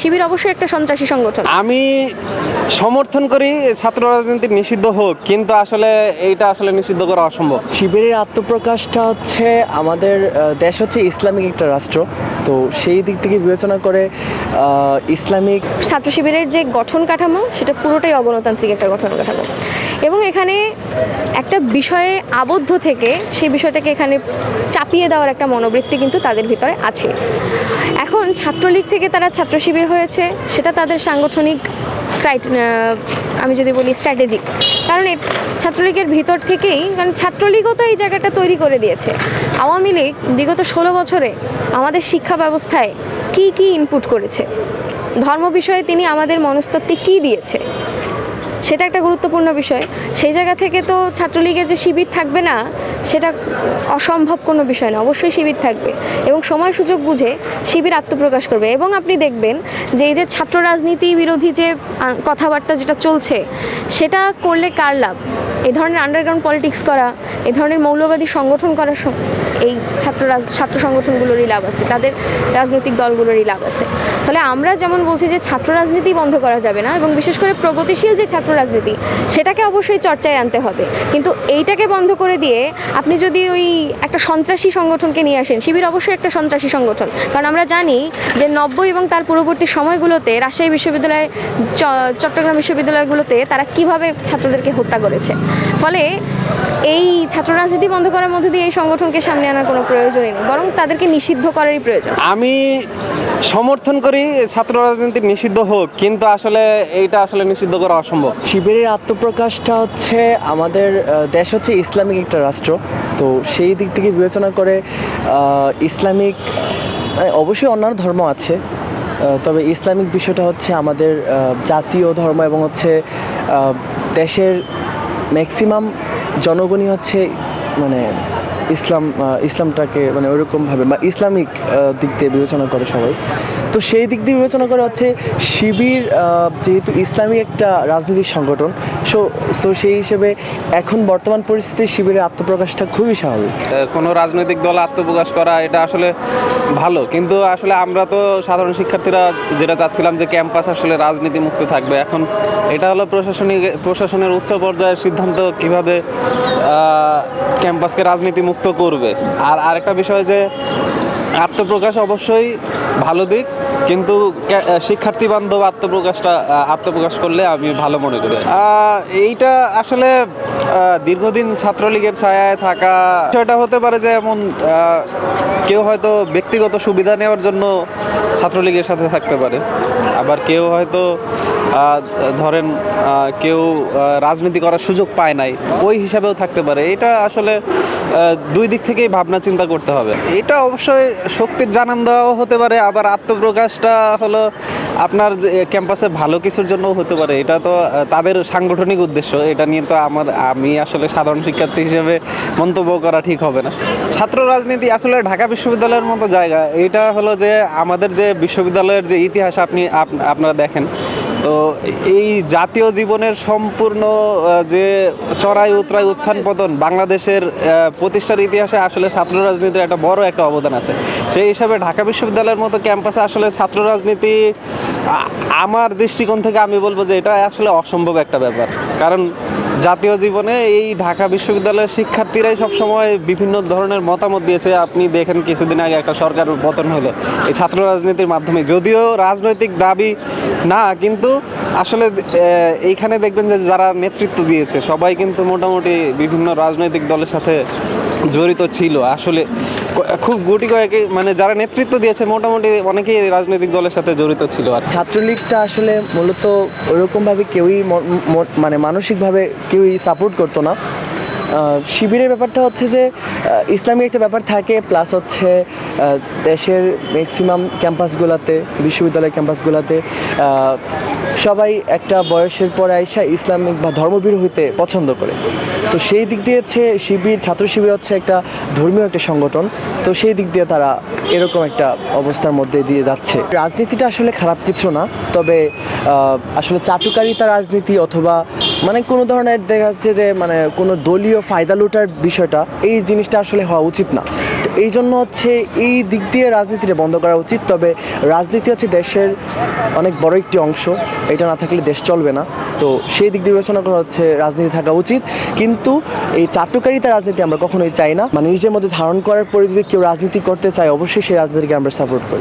শিবির অবশ্যই একটা সন্ত্রাসী সংগঠন। আমি সমর্থন করি ছাত্র রাজনীতি নিষিদ্ধ হোক কিন্তু আসলে এইটা আসলে নিষিদ্ধ করা অসম্ভব। শিবিরের আত্মপ্রকাশটা হচ্ছে আমাদের দেশ হচ্ছে ইসলামিক একটা রাষ্ট্র তো সেই দিক থেকে বিবেচনা করে ইসলামিক ছাত্র শিবিরের যে গঠন কাঠামো সেটা পুরোটাই অগণতান্ত্রিক একটা গঠন কাঠামো। এবং এখানে একটা বিষয়ে আবদ্ধ থেকে সেই বিষয়টাকে এখানে চাপিয়ে দেওয়ার একটা মনোবৃত্তি কিন্তু তাদের ভিতরে আছে। এখন ছাত্রলীগ থেকে তারা ছাত্র শিবির হয়েছে, সেটা তাদের সাংগঠনিক ক্রাইট আমি যদি বলি স্ট্র্যাটেজিক কারণ ছাত্রলীগের ভিতর থেকেই, কারণ ছাত্রলীগও তো এই জায়গাটা তৈরি করে দিয়েছে। আওয়ামী লীগ বিগত ষোলো বছরে আমাদের শিক্ষা ব্যবস্থায় কি কি ইনপুট করেছে? ধর্ম বিষয়ে তিনি আমাদের মনস্তত্ত্বে কি দিয়েছে? সেটা একটা গুরুত্বপূর্ণ বিষয়। সেই জায়গা থেকে তো ছাত্রলীগের যে শিবির থাকবে না, সেটা অসম্ভব কোনো বিষয় না। অবশ্যই শিবির থাকবে এবং সময় সুযোগ বুঝে শিবির আত্মপ্রকাশ করবে। এবং আপনি দেখবেন যে এই যে ছাত্র রাজনীতি বিরোধী যে কথাবার্তা যেটা চলছে, সেটা করলে কার লাভ? এই ধরনের আন্ডারগ্রাউন্ড পলিটিক্স করা, এ ধরনের মৌলবাদী সংগঠন করা এই ছাত্র ছাত্র সংগঠনগুলোরই লাভ আছে, তাদের রাজনৈতিক দলগুলোরই লাভ আছে। ফলে আমরা যেমন বলছি যে ছাত্র রাজনীতি বন্ধ করা যাবে না এবং বিশেষ করে প্রগতিশীল যে ছাত্র রাজনীতি, সেটাকে অবশ্যই চর্চায় আনতে হবে। কিন্তু এইটাকে বন্ধ করে দিয়ে আপনি যদি ওই একটা সন্ত্রাসী সংগঠনকে নিয়ে আসেন, শিবির অবশ্যই একটা সন্ত্রাসী সংগঠন। কারণ আমরা জানি যে নব্বই এবং তার পূর্ববর্তী সময়গুলোতে রাজশাহী বিশ্ববিদ্যালয় চট্টগ্রাম বিশ্ববিদ্যালয়গুলোতে তারা কীভাবে ছাত্রদেরকে হত্যা করেছে। ফলে এই ছাত্র রাজনীতি বন্ধ করার মধ্যে দিয়ে এই সংগঠনকে সামনে আনার কোনো প্রয়োজনই নেই বরং তাদেরকে নিষিদ্ধ করারই প্রয়োজন। আমি সমর্থন করি ছাত্র রাজনীতি নিষিদ্ধ হোক কিন্তু আসলে এইটা আসলে নিষিদ্ধ করা অসম্ভব। শিবিরের আত্মপ্রকাশটা হচ্ছে আমাদের দেশ হচ্ছে ইসলামিক একটা রাষ্ট্র তো সেই দিক থেকে বিবেচনা করে ইসলামিক মানে অবশ্যই অন্যান্য ধর্ম আছে তবে ইসলামিক বিষয়টা হচ্ছে আমাদের জাতীয় ধর্ম এবং হচ্ছে দেশের ম্যাক্সিমাম জনগণই হচ্ছে মানে ইসলাম ইসলামটাকে মানে ওইরকমভাবে বা ইসলামিক দিক দিয়ে বিবেচনা করে সবাই। তো সেই দিক দিয়ে বিবেচনা করা হচ্ছে শিবির যেহেতু ইসলামিক একটা রাজনৈতিক সংগঠন সো সো সেই হিসেবে এখন বর্তমান পরিস্থিতিতে শিবিরের আত্মপ্রকাশটা খুবই স্বাভাবিক। কোনো রাজনৈতিক দল আত্মপ্রকাশ করা এটা আসলে ভালো, কিন্তু আসলে আমরা তো সাধারণ শিক্ষার্থীরা যেটা চাচ্ছিলাম যে ক্যাম্পাস আসলে রাজনীতি মুক্ত থাকবে, এখন এটা হলো প্রশাসনিক, প্রশাসনের উচ্চ পর্যায়ের সিদ্ধান্ত কীভাবে ক্যাম্পাসকে রাজনীতি মুক্ত করবে। আর আরেকটা বিষয় যে আত্মপ্রকাশ অবশ্যই ভালো দিক কিন্তু শিক্ষার্থী বান্ধব আত্মপ্রকাশটা আত্মপ্রকাশ করলে আমি ভালো মনে করি। এইটা আসলে দীর্ঘদিন ছাত্রলীগের ছায়ায় থাকা বিষয়টা হতে পারে যে এমন কেউ হয়তো ব্যক্তিগত সুবিধা নেওয়ার জন্য ছাত্রলীগের সাথে থাকতে পারে। আবার কেউ হয়তো ধরেন কেউ রাজনীতি করার সুযোগ পায় নাই, ওই হিসাবেও থাকতে পারে। এটা আসলে দুই দিক থেকেই ভাবনা চিন্তা করতে হবে। এটা অবশ্যই শক্তির জানান দেওয়াও হতে পারে, আবার আত্মপ্রকাশটা হলো আপনার ক্যাম্পাসে ভালো কিছুর জন্য হতে পারে। এটা তো তাদের সাংগঠনিক উদ্দেশ্য। এটা নিয়ে তো আমার, আমি আসলে সাধারণ শিক্ষার্থী হিসেবে মন্তব্য করা ঠিক হবে না। ছাত্র রাজনীতি আসলে ঢাকা বিশ্ববিদ্যালয়ের মতো জায়গা। এটা হলো যে, আমাদের যে বিশ্ববিদ্যালয়ের যে ইতিহাস আপনি, আপ- আপনারা দেখেন তো এই জাতীয় জীবনের সম্পূর্ণ যে চড়াই উতরাই উত্থান পতন বাংলাদেশের প্রতিষ্ঠার ইতিহাসে আসলে ছাত্র রাজনীতির একটা বড় একটা অবদান আছে। সেই হিসাবে ঢাকা বিশ্ববিদ্যালয়ের মতো ক্যাম্পাসে আসলে ছাত্র রাজনীতি আমার দৃষ্টিকোণ থেকে আমি বলব যে এটা আসলে অসম্ভব একটা ব্যাপার। কারণ জাতীয় জীবনে এই ঢাকা বিশ্ববিদ্যালয়ের শিক্ষার্থীরাই সবসময় বিভিন্ন ধরনের মতামত দিয়েছে। আপনি দেখেন কিছুদিন আগে একটা সরকার পতন হলো এই ছাত্র রাজনীতির মাধ্যমে। যদিও রাজনৈতিক দাবি না, কিন্তু আসলে এইখানে দেখবেন যে যারা নেতৃত্ব দিয়েছে, সবাই কিন্তু মোটামুটি বিভিন্ন রাজনৈতিক দলের সাথে জড়িত ছিল। আসলে খুব গুটি কয়েক মানে যারা নেতৃত্ব দিয়েছে, মোটামুটি অনেকেই রাজনৈতিক দলের সাথে জড়িত ছিল আর ছাত্রলীগটা আসলে মূলত ওরকমভাবে কেউই মানে মানসিকভাবে কেউই সাপোর্ট করতো না। শিবিরের ব্যাপারটা হচ্ছে যে আহ, ইসলামিক একটা ব্যাপার থাকে প্লাস হচ্ছে দেশের ম্যাক্সিমাম ক্যাম্পাসগুলোতে বিশ্ববিদ্যালয় ক্যাম্পাসগুলোতে সবাই একটা বয়সের পর আইসা ইসলামিক বা ধর্মবীর হইতে পছন্দ করে। তো সেই দিক দিয়ে হচ্ছে শিবির ছাত্র শিবির হচ্ছে একটা ধর্মীয় একটা সংগঠন। তো সেই দিক দিয়ে তারা এরকম একটা অবস্থার মধ্যে দিয়ে যাচ্ছে। রাজনীতিটা আসলে খারাপ কিছু না তবে আসলে চাটুকারিতা রাজনীতি অথবা মানে কোনো ধরনের দেখা যাচ্ছে যে মানে কোনো দলীয় ফায়দা লুটার বিষয়টা এই জিনিসটা আসলে হওয়া উচিত না। এই জন্য হচ্ছে এই দিক দিয়ে রাজনীতিটা বন্ধ করা উচিত। তবে রাজনীতি হচ্ছে দেশের অনেক বড় একটি অংশ। এটা না থাকলে দেশ চলবে না। তো সেই দিক দিয়ে বিবেচনা করা হচ্ছে রাজনীতি থাকা উচিত। কিন্তু এই চাটুকারিতা রাজনীতি আমরা কখনোই চাই না। মানে নিজের মধ্যে ধারণ করার পরে যদি কেউ রাজনীতি করতে চায়, অবশ্যই সেই রাজনীতিকে আমরা সাপোর্ট করি।